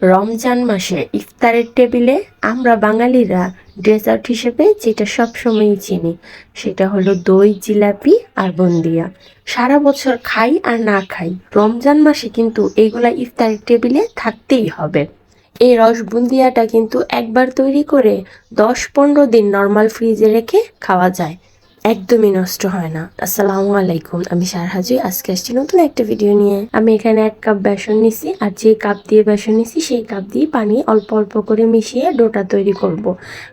রমজান মাসে ইফতারের টেবিলে আমরা বাঙালিরা ডেজার্ট হিসেবে যেটা সবসময়ই চিনি, সেটা হলো দই, জিলাপি আর বন্দিয়া। সারা বছর খাই আর না খাই, রমজান মাসে কিন্তু এইগুলা ইফতারের টেবিলে থাকতেই হবে। এই রস বুন্দিয়াটা কিন্তু একবার তৈরি করে দশ পনেরো দিন নর্মাল ফ্রিজে রেখে খাওয়া যায়। একদমই নষ্ট হয় না। আসসালামু আলাইকুম, আমি সারহাজুই আজকে আসছি নতুন একটা ভিডিও নিয়ে। আমি এখানে এক কাপ বেসন নিছি আর যে কাপ দিয়ে বেসন নিছি, সেই কাপ দিয়ে পানি অল্প অল্প করে মিশিয়ে ডোটা তৈরি করব।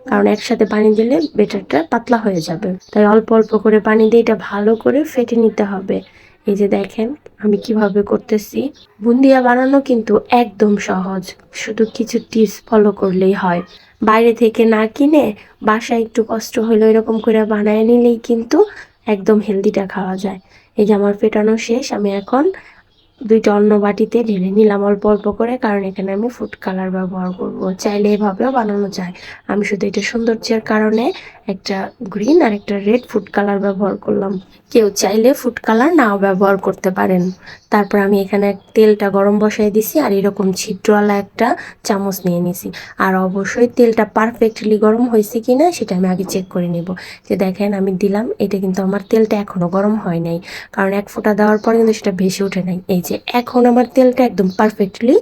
কারণ একসাথে পানি দিলে বেটারটা পাতলা হয়ে যাবে। তাই অল্প অল্প করে পানি দিয়ে এটা ভালো করে ফেটে নিতে হবে। এই যে দেখেন, আমি কীভাবে করতেছি। বুন্দিয়া বানানো কিন্তু একদম সহজ। শুধু কিছু টিপস ফলো করলেই হয়। বাইরে থেকে না কিনে বাসায় একটু কষ্ট হলো এরকম করে বানায় নিলেই কিন্তু একদম হেলদিটা খাওয়া যায়। এই যে আমার ফেটানো শেষ, আমি এখন দুইটা অন্য বাটিতে ঢেলে নিলাম অল্প অল্প করে, কারণ এখানে আমি ফুড কালার ব্যবহার করব। চাইলে এভাবেও বানানো যায়। আমি শুধু এটা সৌন্দর্যের কারণে একটা গ্রিন আর একটা রেড ফুড কালার ব্যবহার করলাম। কেউ চাইলে ফুড কালার নাও ব্যবহার করতে পারেন। তারপর আমি এখানে তেলটা গরম বসাই দিছি আর এরকম ছিদ্রওয়ালা একটা চামচ নিয়ে নিছি। আর অবশ্যই তেলটা পারফেক্টলি গরম হয়েছে কি না সেটা আমি আগে চেক করে নেব। যে দেখেন আমি দিলাম, এটা কিন্তু আমার তেলটা এখনও গরম হয় নাই। কারণ এক ফোঁটা দেওয়ার পরে কিন্তু সেটা ভেসে ওঠে নাই। এই যে এখন আমার তেলটা একদম পারফেক্টলি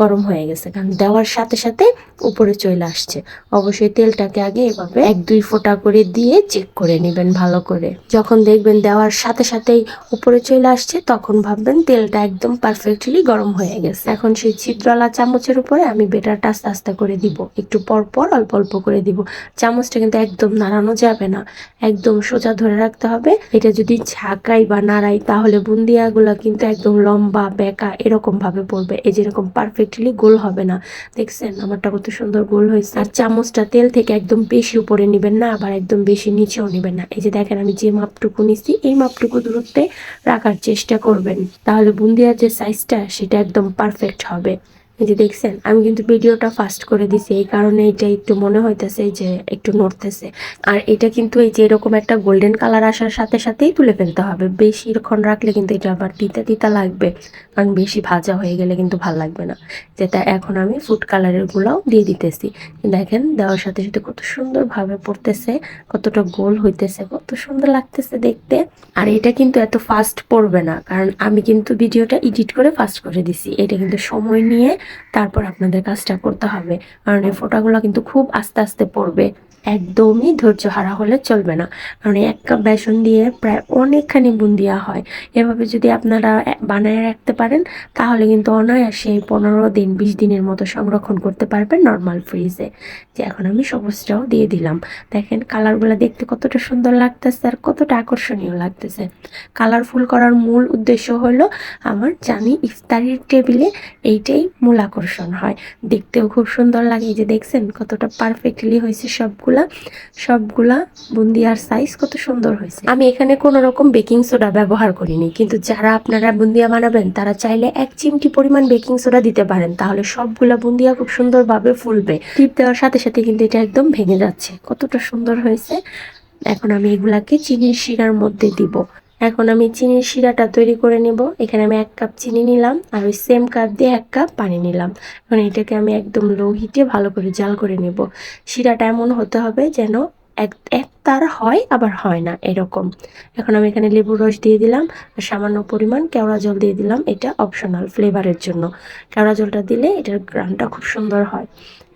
গরম হয়ে গেছে, কারণ দেওয়ার সাথে সাথে উপরে চলে আসছে। অবশ্যই তেলটাকে আগে এভাবে এক দুই ফোঁটা করে দিয়ে চেক করে নেবেন ভালো করে। যখন দেখবেন দেওয়ার সাথে সাথেই উপরে চলে আসছে, তখন ভাববেন তেলটা একদম পারফেক্টলি গরম হয়ে গেছে। এখন সেই ছিদ্রওয়ালা চামচের উপরে আমি বেটারটা আস্তে আস্তে করে দিব। একটু পর পর অল্প অল্প করে দিব। চামচটা কিন্তু একদম নাড়ানো যাবে না। একদম সোজা ধরে রাখতে হবে। এটা যদি ঝাঁকাই বা নাড়াই, তাহলে বুন্দিয়াগুলো কিন্তু একদম লম্বা বেঁকা এরকম ভাবে পড়বে এই যেরকম পারফেক্টলি গোল হবে না। দেখছেন? আমারটা কত সুন্দর গোল হয়েছে। আর চামচটা তেল থেকে একদম বেশি উপরে নেবেন না, আবার একদম বেশি নিচেও নেবেন না। এই যে দেখেন, আমি যে মাপটুকু নিচ্ছি এই মাপটুকু দূরত্বে রাখার চেষ্টা করবেন। তাহলে বুন্দিয়ার যে সাইজটা সেটা একদম পারফেক্ট হবে। এই যে দেখছেন, আমি কিন্তু ভিডিওটা ফাস্ট করে দিছি, এই কারণে এটা একটু মনে হইতেছে যে একটু নড়তেছে। আর এটা কিন্তু এই যে এরকম একটা গোল্ডেন কালার আসার সাথে সাথেই তুলে ফেলতে হবে। বেশিক্ষণ রাখলে কিন্তু এটা আবার তিতা তিতা লাগবে, কারণ বেশি ভাজা হয়ে গেলে কিন্তু ভালো লাগবে না। যেটা এখন আমি ফুড কালারের গুলাও দিয়ে দিতেছি। দেখেন, দেওয়ার সাথে সাথে কত সুন্দরভাবে পড়তেছে, কতটা গোল হইতেছে, কত সুন্দর লাগতেছে দেখতে। আর এটা কিন্তু এত ফাস্ট পড়বে না, কারণ আমি কিন্তু ভিডিওটা এডিট করে ফাস্ট করে দিছি। এটা কিন্তু সময় নিয়ে তারপর আপনাদের কাজটা করতে হবে। কারণ এই ফোটাগুলো কিন্তু খুব আস্তে আস্তে পড়বে। একদমই ধৈর্য হারা হলে চলবে না। কারণ এক কাপ বেসন দিয়ে প্রায় অনেকখানি বুন্দিয়া হয়। এভাবে যদি আপনারা বানায় রাখতে পারেন, তাহলে কিন্তু অনায়াসে পনেরো দিন, বিশ দিনের মতো সংরক্ষণ করতে পারবেন নর্মাল ফ্রিজে যে এখন আমি সবুজটাও দিয়ে দিলাম। দেখেন কালারগুলো দেখতে কতটা সুন্দর লাগতেছে আর কতটা আকর্ষণীয় লাগতেছে। কালারফুল করার মূল উদ্দেশ্য হলো আমার জানি ইফতারির টেবিলে এইটাই মূল আকর্ষণ হয়। দেখতেও খুব সুন্দর লাগে যে দেখছেন, কতটা পারফেক্টলি হয়েছে সবগুলা। সবগুলা বুন্দিয়ার সাইজ কত সুন্দর হয়েছে। আমি এখানে কোনো রকম বেকিং সোডা ব্যবহার করিনি, কিন্তু যারা আপনারা বুন্দিয়া বানাবেন, তারা চাইলে এক চিমটি পরিমাণ বেকিং সোডা দিতে পারেন, তাহলে সবগুলা বুন্দিয়া খুব সুন্দরভাবে ফুলবে। টিপ দেওয়ার সাথে সাথে কিন্তু এটা একদম ভেঙে যাচ্ছে। কতটা সুন্দর হয়েছে। এখন আমি এগুলাকে চিনির শিরার মধ্যে দিব। এখন আমি চিনির শিরাটা তৈরি করে নেব। এখানে আমি এক কাপ চিনি নিলাম আর ওই সেম কাপ দিয়ে এক কাপ পানি নিলাম। এখন এটাকে আমি একদম লো হিটে ভালো করে জাল করে নেব। শিরাটা এমন হতে হবে যেন এক এক তার হয়, আবার হয় না, এরকম। এখন আমি এখানে লেবুর রস দিয়ে দিলাম আর সামান্য পরিমাণ কেওড়া জল দিয়ে দিলাম। এটা অপশনাল ফ্লেভারের জন্য। কেওড়া জলটা দিলে এটার গ্রানটা খুব সুন্দর হয়।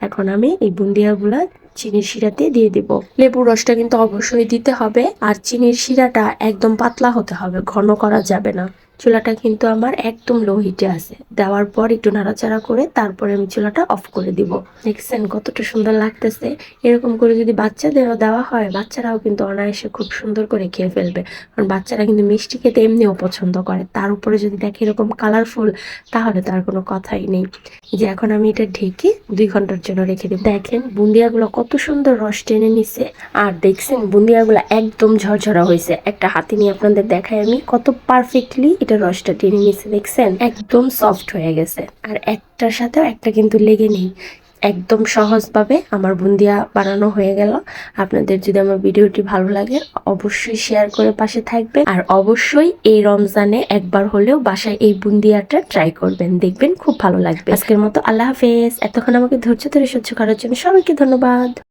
এখন আমি এই বুন্দিয়াগুলা চিনির শিরাতে দিয়ে দিব। লেবুর রসটা কিন্তু অবশ্যই দিতে হবে। আর চিনির শিরাটা একদম পাতলা হতে হবে, ঘন করা যাবে না। চুলাটা কিন্তু আমার একদম লো হিটে আছে। দেওয়ার পর একটু নাড়াচাড়া করে তারপরে আমি চুলাটা অফ করে দিব। দেখছেন কতটা সুন্দর লাগতেছে। এরকম করে যদি বাচ্চাদেরও দেওয়া হয়, বাচ্চারাও কিন্তু অনায়াসে খুব সুন্দর করে খেয়ে ফেলবে। কারণ বাচ্চারা কিন্তু মিষ্টি খেতে এমনিও পছন্দ করে। তার উপরে যদি দেখে এরকম কালারফুল তাহলে তার কোনো কথাই নেই। যে এখন আমি এটা ঢেকে দুই ঘণ্টার জন্য রেখে দেব দেখেন বুন্দিয়াগুলো কত সুন্দর রস টেনে নিছে। আর দেখছেন বুন্দিয়াগুলো একদম ঝরঝরা হয়েছে। একটা হাতি নিয়ে আপনাদের দেখাই আমি কত পারফেক্টলি এটা রসটা টেনে নিছে দেখছেন? একদম সফট হয়ে গেছে। আর একটার সাথেও একটা কিন্তু লেগে নেই। একদম সহজভাবে আমার বুন্দিয়া বানানো হয়ে গেল। আপনাদের যদি আমার ভিডিওটি ভালো লাগে, অবশ্যই শেয়ার করে পাশে থাকবেন। আর অবশ্যই এই রমজানে একবার হলেও বাসায় এই বুন্দিয়াটা ট্রাই করবেন। দেখবেন খুব ভালো লাগবে। আজকের মতো আল্লাহ হাফেজ। এতক্ষণ আমাকে ধৈর্য ধরে সহ্য করার জন্য সবাইকে ধন্যবাদ।